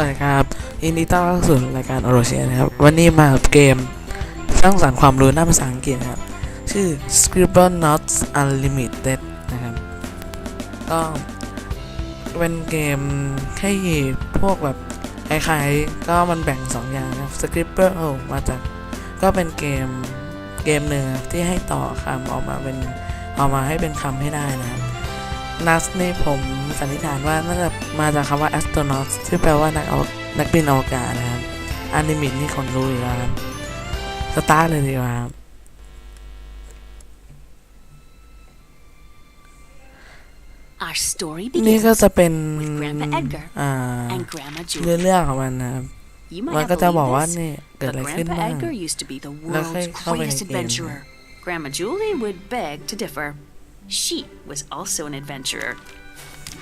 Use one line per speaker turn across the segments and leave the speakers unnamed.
วัสดีครับยินดีต้อนรับสู่รายการโอโรเชียนะครับ วันนี้มากับเกม สร้างสรรค์ความรู้หน้าภาษาอังกฤษครับ ชื่อ Scribble Notes Unlimited นะครับ ก็เป็นเกมให้พวกแบบคล้ายๆก็มันแบ่งสองอย่างนะครับ Scribble มาจากก็เป็นเกมเกมหนึ่งที่ให้ต่อคำออกมาเป็นออกมาให้เป็นคำให้ได้นะครับ นัสนี่ผมสันนิษฐานว่าน่าจะมาจากคำว่า astronaut ที่แปลว่านักอวนักบินอวกาศนะครับอนิมิตนี่คนรู้อยู่แล้วครับสตาร์ทเลยดีกว่าครับ
Our story
นี่
begins
ก็จะเป็น
with Grandpa Edgar
อ่า
and Grandma
เรื่อ
Julie.
งเรื่องของมันนะครับ
You
มัน
might
ก็
not
จะบอก
believe
ว่า
this,
นี่เกิด
but
อะไรขึ้น
Grandpa
บ้าง
Edgar used to be the
แล้วค่อย
world's
เข้าไปใน
greatest
เกม
adventurer. Grandma Julie would beg to differ. She was also an adventurer.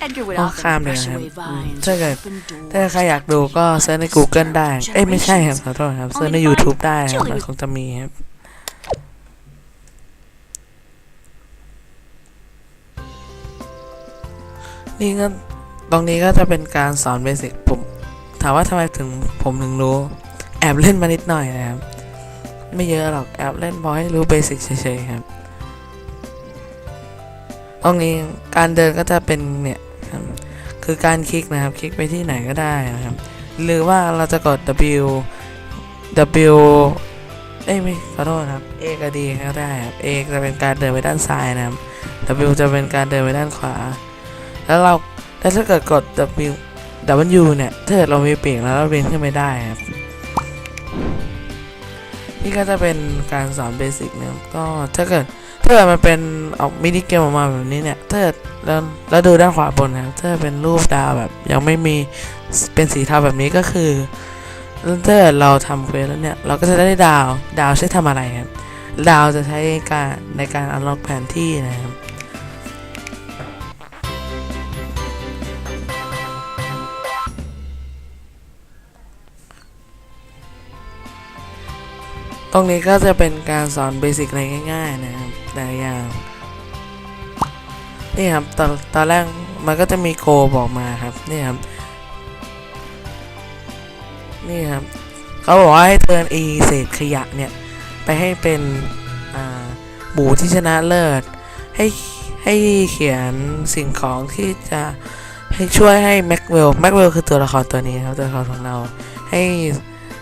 Edgar would
ต้อง
often
ข้ามเลย
brush
นะครับ
away
อืม
vines
ถ้า
or
เกิด
open
ถ้า
doors
ใครอยาก
to
ดูก็
protect
เซิร์ชใน
lives
Google
down
ได้ เอ้ยไม่ใช่ครับ
generations.
ขอโทษครับ เซิร์ช
Only
ใน
to
YouTube
find
ได้ครับ
Julie
มัน
was
คงจะมีครับ นี่ก็ตรงนี้ก็จะเป็นการสอนเบสิกผม ถามว่าทำไมถึงผมถึงรู้ แอบเล่นมานิดหน่อยนะครับ ไม่เยอะหรอกแอบเล่นพอให้รู้เบสิกเฉยๆครับ ตรงนี้การเดินก็จะเป็นเนี่ยคือการคลิกนะครับ คลิกไปที่ไหนก็ได้นะครับ หรือว่าเราจะกด W W เอ้ยไม่ขอโทษครับ A ก็ดีก็ได้ครับ A จะเป็นการเดินไปด้านซ้ายนะครับ W จะเป็นการเดินไปด้านขวา แล้วเราแล้วถ้าเกิดกด W W เนี่ยถ้าเกิดเรามีปีกแล้วเราเรียนขึ้นไปได้ครับนี่ก็จะเป็นการสอนเบสิกนะครับก็ถ้าเกิด ถ้ามันเป็นออกมินิเกมออกมาแบบนี้เนี่ยถ้าเกิดแล้วแล้วดูด้านขวาบนนะครับถ้าเป็นรูปดาวแบบยังไม่มีเป็นสีเทาแบบนี้ก็คือถ้าเกิดเราทำเควสแล้วเนี่ยเราก็จะได้ดาวดาวใช้ทำอะไรครับดาวจะใช้การในการอันล็อกแผนที่นะครับตรงนี้ก็จะเป็นการสอนเบสิกอะไรง่าย ๆ นะครับ แต่อย่าง นี่ครับตอนตอนแรกมันก็จะมีโกบอกมาครับ นี่ครับ นี่ครับ เขาบอกว่าให้เทิร์นอีเศษขยะเนี่ย ไปให้เป็นอ่าหมูที่ชนะเลิศ ให้ให้เขียนสิ่งของที่จะให้ช่วยให้แม็กเวล แม็กเวลคือตัวละครตัวนี้ครับตัวละครของเรา ให้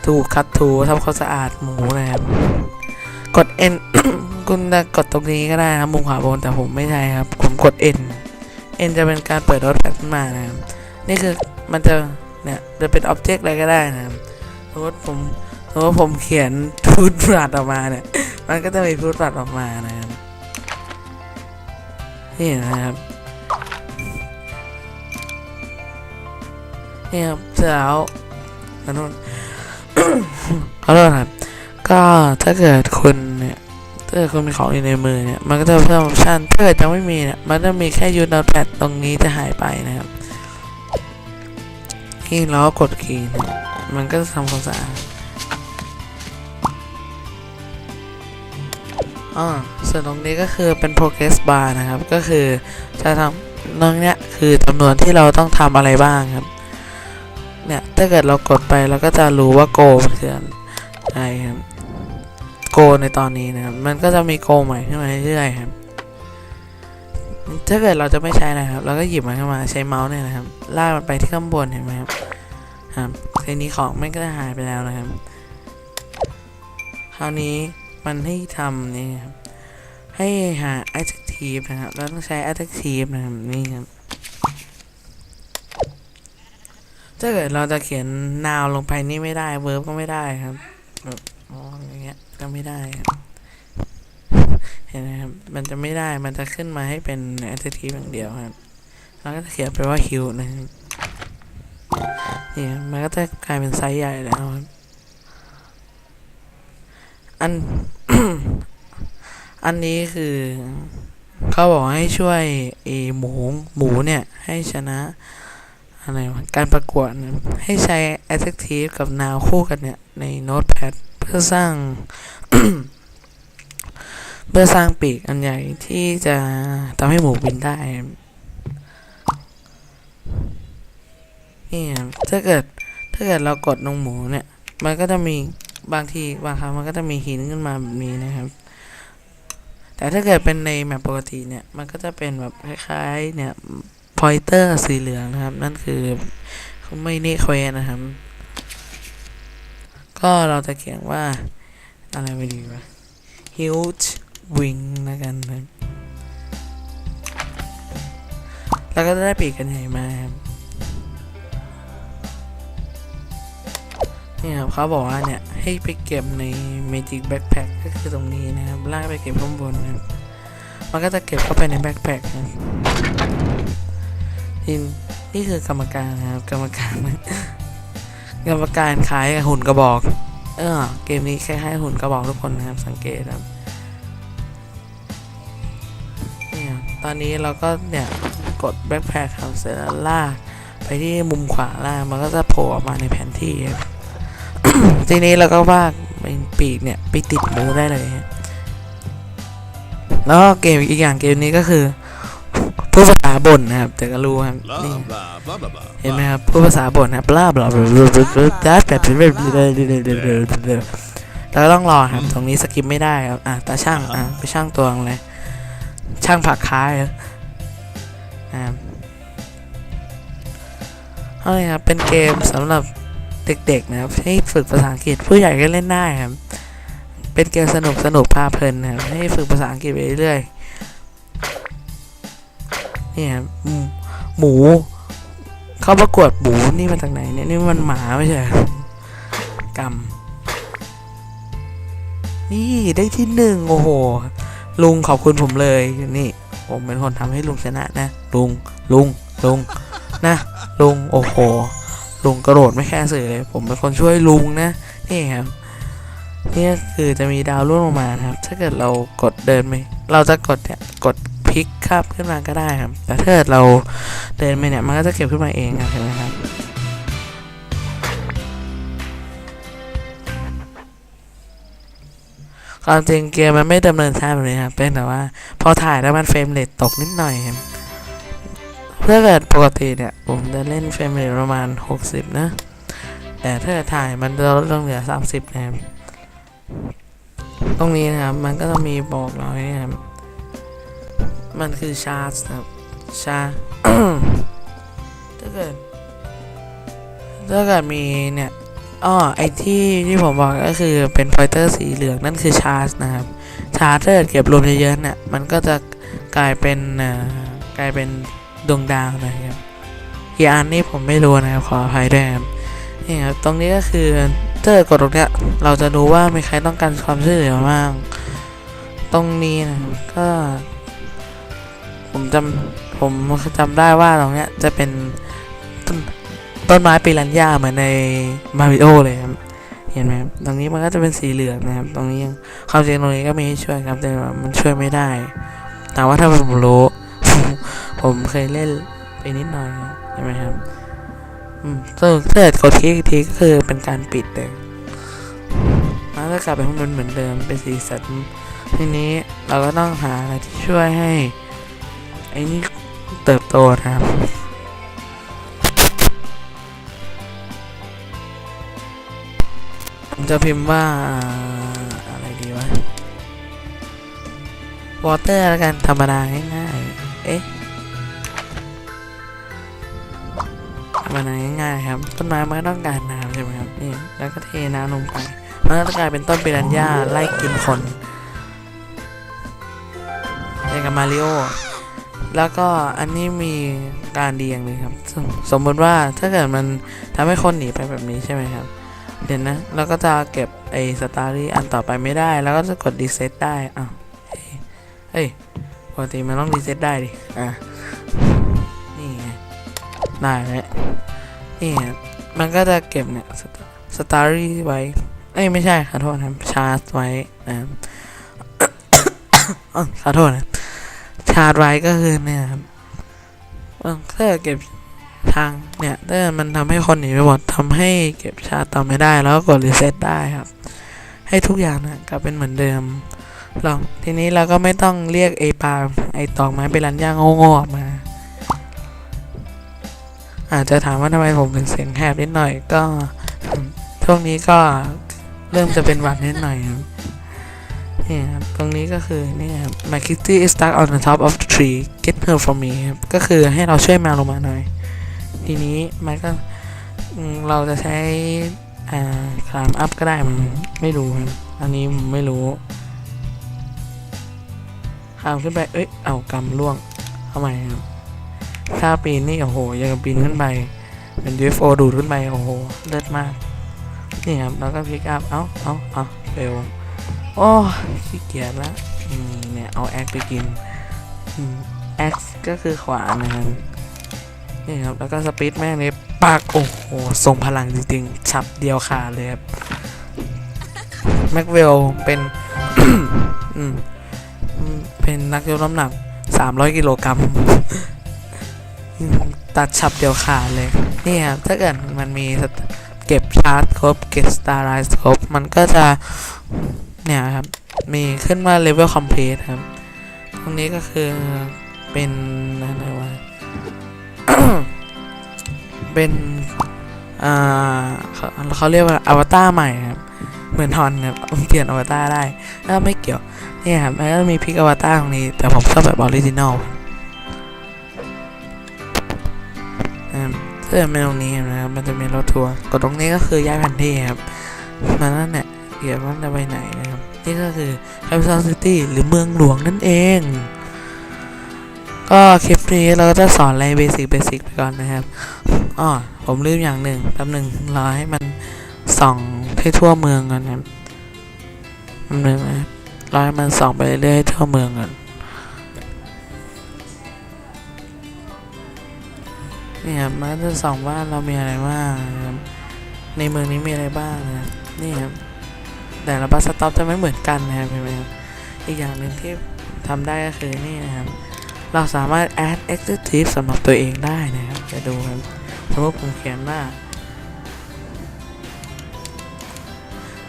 ถูกคัดถูทำความสะอาดหมูนะครับ กด N คุณจะกดตรงนี้ก็ได้ครับมุมขวาบนแต่ผมไม่ใช่ครับผมกด N N จะเป็นการเปิดรถแบบขึ้นมานะครับนี่คือมันจะเนี่ยจะเป็นอ็อบเจกต์อะไรก็ได้นะครับสมมติผมสมมติผมเขียนทูตบลัดออกมาเนี่ยมันก็จะมีทูตบลัดออกมานะครับนี่นะครับนี่ครับเสร็จแล้วขอโทษขอโทษครับก็ถ้าเกิดคุณ เนี่ยถ้าคุณมีของอยู่ในมือเนี่ย มันก็จะเพิ่มออปชั่นถ้าเกิดยังไม่มีเนี่ย มันจะมีแค่ยูนอตแพดตรงนี้จะหายไปนะครับที่เราก็กดคีย์เนี่ยมันก็จะทำความสะอาดอ่าส่วนตรงนี้ก็คือเป็น progress bar นะครับ ก็คือจะทำตรงเนี้ยคือจำนวนที่เราต้องทำอะไรบ้างครับ เนี่ย ถ้าเกิดเรากดไปเราก็จะรู้ว่าโกมันคืออะไรครับ โกในตอนนี้นะครับ มันก็จะมีโกใหม่ขึ้นมาเรื่อยๆครับ ถ้าเกิดเราจะไม่ใช้นะครับ เราก็หยิบมันขึ้นมาใช้เมาส์เนี่ยนะครับ ลากมันไปที่ข้างบนเห็นไหมครับ ครับทีนี้ของมันก็จะหายไปแล้วนะครับ คราวนี้มันให้ทำนี่ครับ ให้หา adjective นะครับ เราต้องใช้ adjective นะครับนี่ครับถ้าเกิดเราจะเขียน noun ลงไปนี่ไม่ได้ verb ก็ไม่ได้ครับ ก็ไม่ได้เห็นไหมครับ มันจะไม่ได้ มันจะขึ้นมาให้เป็น adjective อย่างเดียวครับ แล้วก็จะเขียนไปว่า huge นะครับนี่มันก็จะกลายเป็นไซส์ใหญ่แล้วครับ อัน อันนี้คือ เขาบอกให้ช่วยเอหมูหมูเนี่ย ให้ชนะอะไรวะการประกวด ให้ใช้ adjective กับ noun คู่กันเนี่ย ใน notepad พื่อสร้าง เพื่อสร้างปีกอันใหญ่ที่จะทำให้หมูบินได้นี่ครับถ้าเกิดถ้าเกิดเรากดลงหมูเนี่ย มันก็จะมีบางทีบางครั้งมันก็จะมีหินขึ้นมาแบบนี้นะครับ แต่ถ้าเกิดเป็นในแมปปกติเนี่ย มันก็จะเป็นแบบคล้ายๆ เนี่ยพอยเตอร์สีเหลืองนะครับ นั่นคือไม่เนี่เควนะครับ ก็เราจะเขียนว่า อะไรไม่ดีวะ huge wing แล้วกันนะแล้วก็จะได้ปีกกันใหญ่มาครับเนี่ยครับเขาบอกว่าเนี่ย ให้ไปเก็บใน Magic Backpack ก็คือตรงนี้นะครับลากไปเก็บข้างบนนะครับ มันก็จะเก็บเข้าไปในแบ็คแพ็คนะนี่นี่คือกรรมการนะครับ กรรมการ กรรมการคล้ายกับหุ่นกระบอก เออ เกมนี้คล้ายๆหุ่นกระบอกทุกคนนะครับ สังเกตครับเนี่ยตอนนี้เราก็เนี่ยกดแบ็คแพ็คครับเสร็จแล้วลากไปที่มุมขวาล่างมันก็จะโผล่ออกมาในแผนที่ครับทีนี้เราก็วาดเป็นปีกเนี่ยไปติดหมูได้เลยฮะแล้วก็เกมอีกอย่างเกมนี้ก็คือ พูดภาษาบ่นนะครับแต่ก็รู้ครับนี่เห็นไหมครับพูดภาษาบ่นครับบลาบลาบลาบลาบลาดัดแบบแล้วต้องรอครับตรงนี้สกิปไม่ได้ครับอะตาช่างอะไปช่างตัวงเลยช่างผักค้ายอ่าเอาเลยครับเป็นเกมสำหรับเด็กๆนะครับให้ฝึกภาษาอังกฤษผู้ใหญ่ก็เล่นได้ครับเป็นเกมสนุกสนุกพาเพลินนะครับให้ฝึกภาษาอังกฤษไปเรื่อยๆ นี่ครับหมูเขาประกวดหมูนี่มาจากไหนเนี่ยนี่มันหมาไม่ใช่กรรมนี่ได้ที่หนึ่งโอ้โห ลุงขอบคุณผมเลยนี่ ผมเป็นคนทำให้ลุงชนะนะ ลุงลุงลุงนะลุงโอ้โห ลุงกระโดดไม่แค่สื่อเลย ผมเป็นคนช่วยลุงนะนี่ครับนี่คือจะมีดาวร่วงลงมาครับ ถ้าเกิดเรากดเดินไปเราจะกดเนี่ยกด ลิกข้ามขึ้นมาก็ได้ครับ แต่ถ้าเกิดเราเดินไปเนี่ยมันก็จะเก็บขึ้นมาเองครับเห็นไหมครับความจริงเกมมันไม่ดำเนินช้าแบบนี้ครับ เป็นแต่ว่า พอถ่ายแล้วมันเฟรมเรทตกนิดหน่อยครับถ้าเกิดปกติเนี่ย ผมจะเล่นเฟรมเรทประมาณ 60 นะ แต่ถ้าเกิดถ่ายมันจะลดลงเหลือ 30 นะครับ ตรงนี้นะครับ มันก็จะมีบอกเราเนี่ยครับ มันคือชาร์จนะครับ ชาถ้าเกิดถ้าเกิดมีเนี่ยอ้อไอที่ที่ผมบอกก็คือเป็นพอยเตอร์สีเหลืองนั่นคือชาร์จนะครับ ชาร์จถ้าเกิดเก็บรวมเยอะๆเนี่ยมันก็จะกลายเป็นกลายเป็นดวงดาวนะครับอีกอันนี้ผมไม่รู้นะครับขออภัยด้วยครับนี่ครับตรงนี้ก็คือถ้าเกิดกดตรงเนี้ยเราจะรู้ว่ามีใครต้องการความช่วยเหลือบ้างตรงนี้นะครับก็ ผมจำผมจำได้ว่าตรงเนี้ยจะเป็นต้นต้นไม้ปีรัญญาเหมือนในมาริโอเลยครับ เห็นไหมครับตรงนี้มันก็จะเป็นสีเหลืองนะครับ ตรงนี้ยังความจริงตรงนี้ก็มีให้ช่วยครับ แต่ว่ามันช่วยไม่ได้ แต่ว่าถ้าผมรู้ ผมเคยเล่นไปนิดหน่อยใช่ไหมครับอืมถ้าถ้าเกิดกดคลิกอีทีก็คือเป็นการปิดเลยแล้วก็กลับไปข้างบนเหมือนเดิมเป็นสีสันทีนี้เราก็ต้องหาอะไรที่ช่วยให้ อ้นี่เติบโตนะครับผมจะพิมพ์ว่าอะไรดีวะ water แล้วกันธรรมดาง่ายๆ เอ๊ะธรรมดาง่ายๆครับ ต้นไม้มันก็ต้องการน้ำใช่ไหมครับนี่แล้วก็เทน้ำลงไปมันก็จะกลายเป็นต้นปิรันย่าไล่กินคนอย่างกับมาริโอ แล้วก็อันนี้มีการเดียงหนึงครับ สมมติว่าถ้าเกิดมันทำให้คนหนีไปแบบนี้ใช่ไหมครับ เดี๋ยวนะเราก็จะเก็บไอ้สตารี่อันต่อไปไม่ได้ แล้วก็จะกดรีเซ็ตได้อ้าวเฮ้ยปกติมันต้องรีเซ็ตได้ดิอะนี่ไงได้แล้วนี่มันก็จะเก็บเนี่ยสตารี่ไว้เอ้ยไม่ใช่ขอโทษครับชาร์จไว้นะขอโทษนะ ชาร์จไว้ก็คือเนี่ยครับเออถ้าเกิดเก็บทางเนี่ยถ้าเกิดมันทำให้คนหนีไปหมดทำให้เก็บชาร์จต่อไม่ได้แล้วกดรีเซ็ตได้ครับ ให้ทุกอย่างนะกลับเป็นเหมือนเดิมลองทีนี้เราก็ไม่ต้องเรียกไอปาไอตอกไม้ไปรันย่างโง่ๆออกมา อาจจะถามว่าทำไมผมถึงเสียงแหบนิดหน่อยก็ช่วงนี้ก็เริ่มจะเป็นหวัดนิดหน่อยครับ นี่ครับตรงนี้ก็คือนี่ครับ My kitty is stuck on the top of the tree get her for me ครับก็คือให้เราช่วยแมวลงมาหน่อย ทีนี้มันก็เราจะใช้อ่าคลามอัพก็ได้มันไม่รู้ครับอันนี้ผมไม่รู้คลามขึ้นไปเอ้ยเอากำล่วงเข้ามาครับถ้าปีนนี่โอ้โหยังปีนขึ้นไปเป็น UFO ดูดขึ้นไปโอ้โหเลิศมากนี่ครับแล้วก็พลิกอัพเอ้าเอ้าเอ้าเฟล โอ้ขี้เกียจละเนี่ยเอาแอคไปกินแอคก็คือขวานนะครับนี่ครับ แล้วก็สปีดแม่งนี่ปากโอ้โหทรงพลังจริงๆฉับเดียวขาดเลยครับแม็กเวลเป็นเป็นนักยกน้ำหนัก 300 กิโลกรัมอืมตัดฉับเดียวขาดเลย นี่ครับ ถ้าเกิดมันมีเก็บชาร์จครบ เก็บสตาร์ไลซ์ครบ มันก็จะ เนี่ยครับ มีขึ้นมาเลเวลคอมพลีทครับ ตรงนี้ก็คือเป็นอะไรวะเป็นอ่าเขาเขาเรียกว่าอวตารใหม่ครับ เหมือนทอนครับเปลี่ยนอวตารได้ถ้าไม่เกี่ยวเนี่ยครับมันก็มีพิกอวตารตรงนี้ แต่ผมชอบแบบออริจินอลถ้าเกิดเป็นตรงนี้นะครับ มันจะมีรถทัวร์กดตรงนี้ก็คือย้ายแผนที่ครับมันนั่นเนี่ยเกี่ยวว่าจะไปไหนนะครับ นี่ก็คือ Capital City หรือเมืองหลวงนั่นเอง ก็คลิปนี้เราก็จะสอนอะไรเบสิกเบสิกไปก่อนนะครับอ๋อผมลืมอย่างหนึ่งแป๊บหนึ่งรอให้มันส่องให้ทั่วเมืองก่อนนะครับแป๊บหนึงนะรอให้มันส่องไปเรื่อยๆทั่วเมืองก่อนนี่ครับมันจะส่องว่าเรามีอะไรบ้างในเมืองนี้มีอะไรบ้างนะนี่ครับ แต่ละบัสสต็อปจะไม่เหมือนกันนะครับเห็นไหมครับอีกอย่างหนึ่งที่ทำได้ก็คือนี่นะครับ เราสามารถ add adjective สำหรับตัวเองได้นะครับ จะดูครับสมมติผมเขียนว่า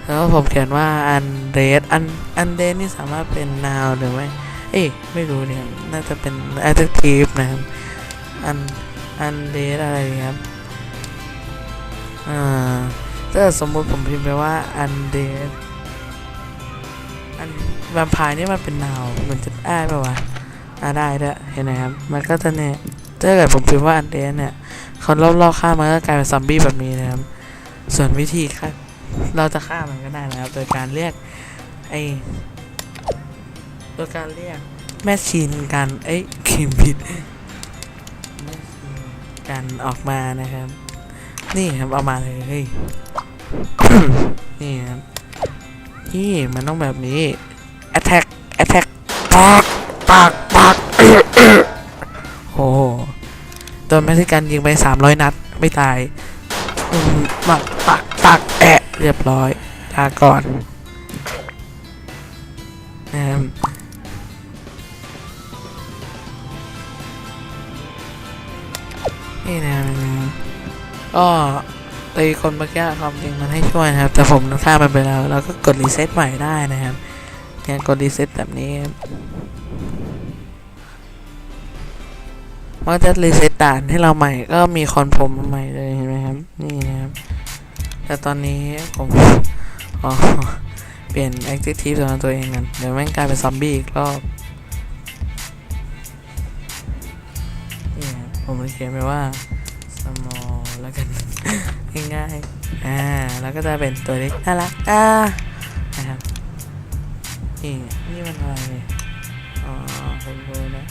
แล้วผมเขียนว่า undead un undead นี่สามารถเป็น noun หรือไม่ เอ้ยไม่รู้เนี่ย น่าจะเป็น adjective นะครับ un undead อะไรครับอ่าถ้าสมมติผมพิมพ์ไปว่า undead แวมไพร์นี่มันเป็น noun มันจะได้ปะวะอ่าได้ด้วยเห็นไหมครับ มันก็จะเนี่ยถ้าเกิดผมพิมพ์ว่าอันเดนเนี่ยคนรอบๆข้ามันก็กลายเป็นซอมบี้แบบนี้นะครับ ส่วนวิธีฆ่าเราจะฆ่ามันก็ได้นะครับ โดยการเรียกไอโดยการเรียกแม่ชีนกันเอ้คิมผิดแม่ชีนกันออกมานะครับ นี่ครับเอามาเลยเฮ้ยนี่ครับนี่มันต้องแบบนี้ attack attack ปากปากปากโอ้โหโดนแมซิกันยิงไป 300 นัด ไม่ตายมปักปักปักแอะเรียบร้อยลาก่อนนะนี่นะก็ตีคนเมื่อกี้ความจริงมันให้ช่วยนะครับ แต่ผมฆ่ามันไปแล้ว แล้วก็กดรีเซ็ตใหม่ได้นะครับ เนี่ยกดรีเซ็ตแบบนี้มันจะรีเซ็ตด่านให้เราใหม่ก็มีคอนผมมใหม่เลยเห็นไหมครับ นี่นะครับ แต่ตอนนี้ผมขอเปลี่ยน adjective สำหรับตัวเองกันเดี๋ยวแม่งกลายเป็นซอมบี้อีกรอบนี่ครับผมเลยเขียนไปว่า small แล้วกัน ง่ายๆอ่า แล้วก็จะเป็นตัวเล็กน่ารักอ่านะครับ นี่นี่มันอะไรเนี่ยอ๋อผมรู้แล้ว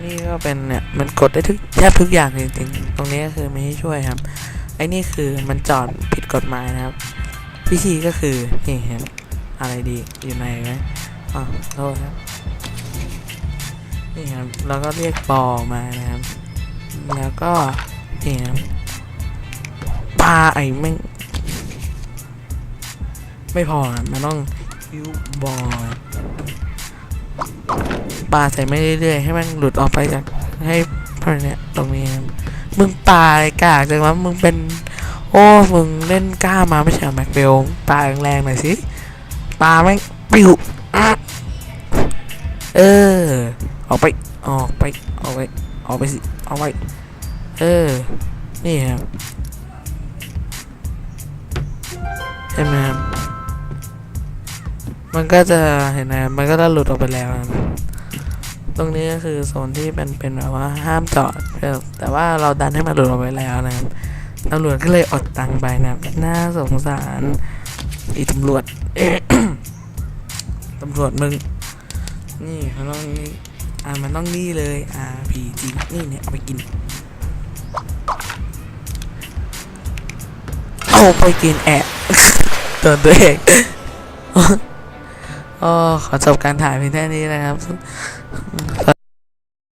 นี่ก็เป็นเนี่ยมันกดได้ทุกแทบทุกอย่างจริงๆ ตรงนี้ก็คือไม่ให้ช่วยครับ ไอ้นี่คือมันจอดผิดกฎหมายนะครับ วิธีก็คือนี่ครับอะไรดีอยู่ในไหมอ๋อโทษครับนี่ครับแล้วก็เรียกปอมานะครับ แล้วก็นี่ครับปลาไอ้แม่ง ไม่พอครับมันต้องคิวบอลปลาใส่ไม่เรื่อยๆให้มันหลุดออกไปจากให้พวกเนี้ยตรงนี้ครับมึงปลาอะไรกากจังวะมึงเป็น โอ้มึงเล่นกล้ามาไม่ใช่แม็กเบลปลาแรงๆหน่อยสิปลาแม่งปิวอเออ ออกไปออกไปออกไปออกไปสิออกไปเออ นี่ครับเห็นไหมครับ มันก็จะเห็นไหมมันก็จะหลุดออกไปแล้วนะตรงนี้ก็คือโซนที่เป็นเป็นแบบว่าห้ามจอด แต่ว่าเราดันให้มันหลุดออกไปแล้วนะครับตำรวจก็เลยอดตังค์ไปนะน่าสงสารอีตำรวจตำรวจมึง นี่มันต้องนี่อ่ามันต้องนี่เลย RPG นี่เนี่ยเอาไปกิน เอาไปกินแอะตัวตัวเอง ก็ขอจบการถ่ายเพียงแค่นี้นะครับ